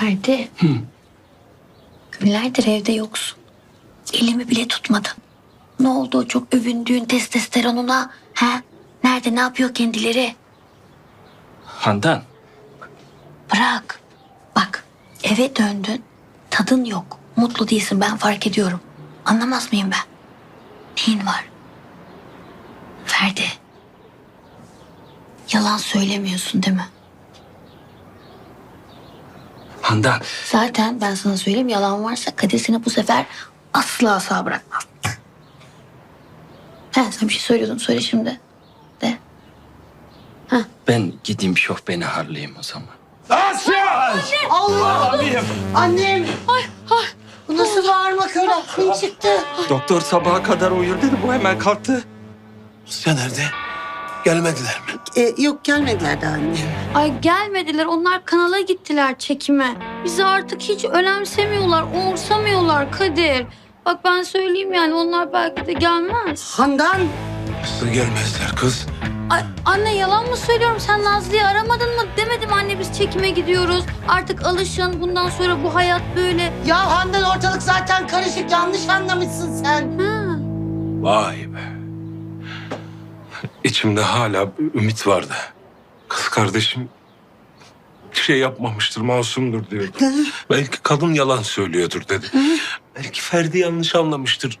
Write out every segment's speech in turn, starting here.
Ferdi. Günlerdir evde yoksun. Elimi bile tutmadın. Ne oldu o çok övündüğün testosteronuna? He? Nerede ne yapıyor kendileri? Handan. Bırak. Bak eve döndün. Tadın yok. Mutlu değilsin ben fark ediyorum. Anlamaz mıyım ben? Neyin var? Ferdi. Yalan söylemiyorsun değil mi? Handan. Zaten ben sana söyleyeyim yalan varsa Kadir seni bu sefer asla sağ bırakmaz. He sen bir şey söylüyordun söyle şimdi. De. Ben gideyim şofbeni harlayayım o zaman. Allah! Annem! Ay, ay. Bu nasıl bağırmak öyle? Aklım çıktı. Doktor sabaha kadar uyur dedi. Bu hemen kalktı. Sen nerede? Gelmediler mi? Ee, yok gelmediler daha anne. Ay gelmediler. Onlar kanala gittiler çekime. Bizi artık hiç önemsemiyorlar, umursamıyorlar Kadir. Bak ben söyleyeyim yani onlar belki de gelmez. Handan! Nasıl gelmezler kız? Ay, anne yalan mı söylüyorum? Sen Nazlı'yı aramadın mı? Demedim anne biz çekime gidiyoruz. Artık alışın. Bundan sonra bu hayat böyle. Ya Handan ortalık zaten karışık. Yanlış anlamışsın sen. Ha. Vay be. İçimde hala bir ümit vardı. Kız kardeşim bir şey yapmamıştır, masumdur diyordu. Belki kadın yalan söylüyordur dedi. Belki Ferdi yanlış anlamıştır.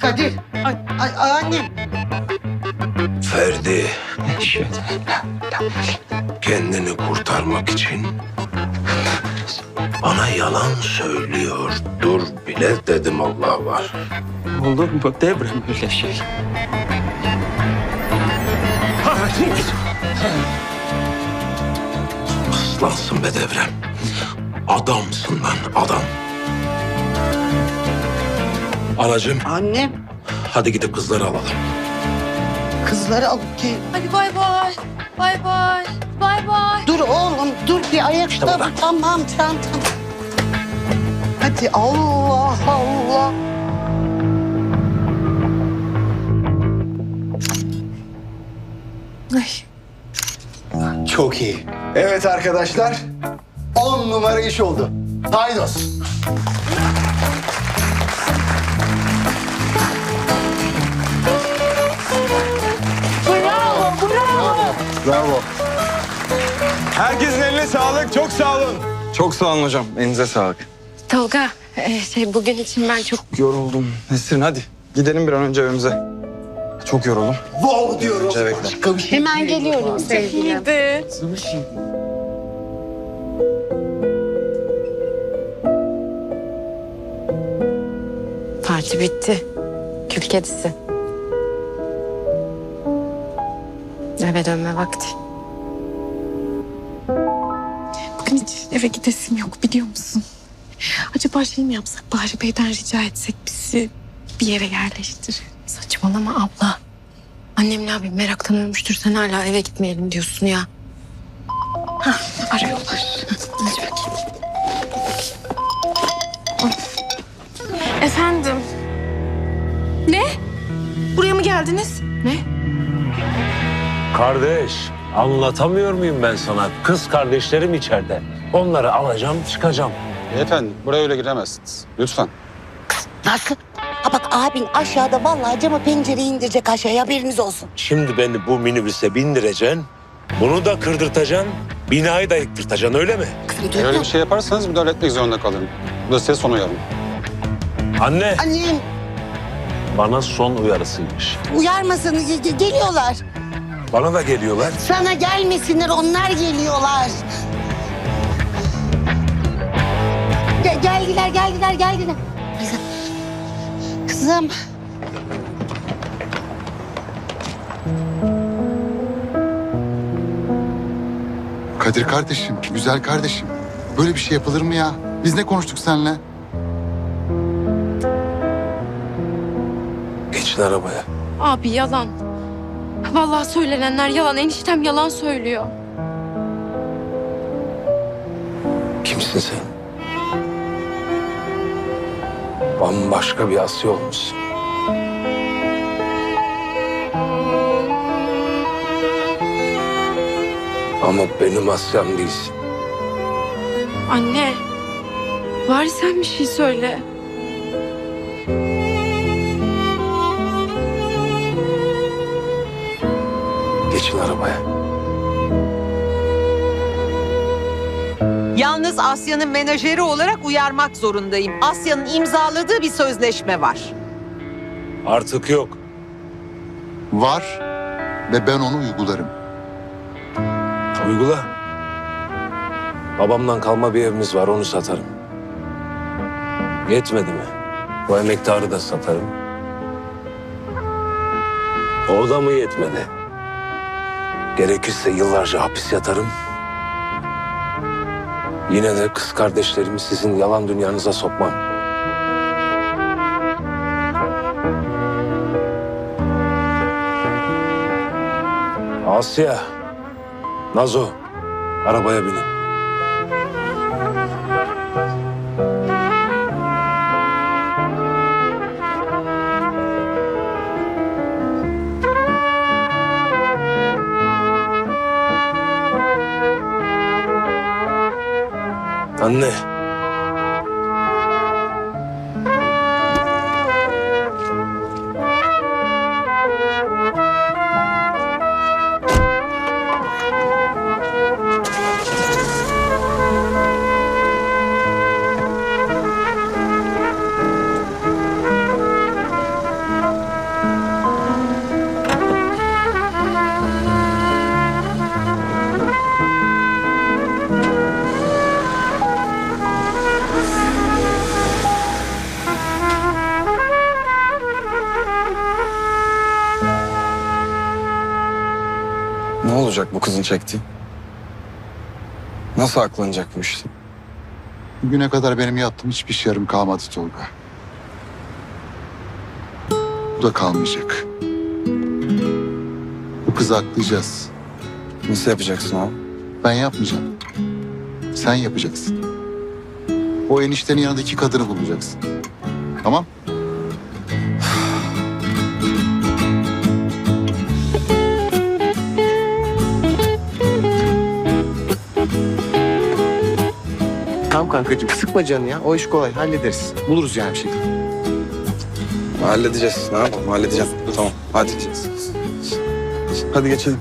Kadir. Ay, ay, ay annem. Ferdi kendini kurtarmak için bana yalan söylüyor. Dur bile dedim Allah var. Olur mu devrem öyle şey? Aslansın be devrem. Adamsın lan adam. Anacığım Annem. hadi gidip kızları alalım. Kızları alıp gel. Hadi bay bay. Bay bay. Bay bay. Dur oğlum dur bir ayakta İşte. Tamam tamam tamam. Hadi Allah Allah. Çok iyi. Evet arkadaşlar. 10 numara iş oldu. Haydos. Bravo. Herkesin eline sağlık. Çok sağ olun. Çok sağ olun hocam. Elinize sağlık. Tolga, e, şey bugün için ben çok Yoruldum. Nesrin hadi. Gidelim bir an önce evimize. Çok yoruldum. Wow diyorum. Önce. Başka bir şey hemen geliyorum sevgilim. Parti bitti. Kül kedisi. Eve dönme vakti. Bugün hiç eve gidesim yok biliyor musun? Acaba şey mi yapsak Bahri Bey'den rica etsek bizi bir yere yerleştir. Saçmalama abla. Annemle abim meraktan ölmüştür. Sen hala eve gitmeyelim diyorsun ya. Arıyorlar. Aç bakayım. Efendim. Ne? Buraya mı geldiniz? Ne? Kardeş, anlatamıyor muyum ben sana? Kız kardeşlerim içeride. Onları alacağım, çıkacağım. Beyefendi buraya öyle giremezsiniz. Lütfen. Nasıl? Ha bak abin aşağıda vallahi cama pencereyi indirecek aşağıya haberiniz olsun. Şimdi beni bu minibüse bindireceksin. Bunu da kırdırtacaksın. Binayı da yıktırtacaksın öyle mi? Eğer öyle bir şey yaparsanız müdahale etmek zorunda kalırım. Bu da size son uyarım. Anne, Annem bana son uyarısıymış. ge- ge- geliyorlar. Bana da geliyorlar. Sana gelmesinler onlar geliyorlar. Ge- geldiler geldiler geldiler. Kızım. Kızım. Kadir kardeşim, güzel kardeşim. Böyle bir şey yapılır mı ya? Biz ne konuştuk seninle? Geçin arabaya. Abi yalan. Vallahi söylenenler yalan. Eniştem yalan söylüyor. Kimsin sen? Bambaşka bir Asya olmuşsun. Ama benim Asya'm değilsin. Anne. Bari sen bir şey söyle. Geçin arabaya. Yalnız Asya'nın menajeri olarak uyarmak zorundayım. Asya'nın imzaladığı bir sözleşme var. Artık yok. Var ve ben onu uygularım. Uygula. Babamdan kalma bir evimiz var onu satarım. Yetmedi mi? Bu emektarı da satarım. O da mı yetmedi? Gerekirse yıllarca hapis yatarım. Yine de kız kardeşlerimi sizin yalan dünyanıza sokmam. Asya, Nazo, arabaya binin. Anne. Ne olacak bu kızın çektiği? Nasıl aklanacak bu işte? Bugüne kadar benim yaptığım hiçbir şey yarım kalmadı Tolga. Bu da kalmayacak. Bu kızı aklayacağız. Nasıl yapacaksın abi? Ben yapmayacağım. Sen yapacaksın. O eniştenin yanındaki kadını bulacaksın. Tamam? Tamam kankacığım sıkma canını ya. O iş kolay hallederiz. Buluruz yani bir şey. Halledeceğiz. Ne yapalım? Halledeceğim. Tamam. Hadi. Hadi geçelim.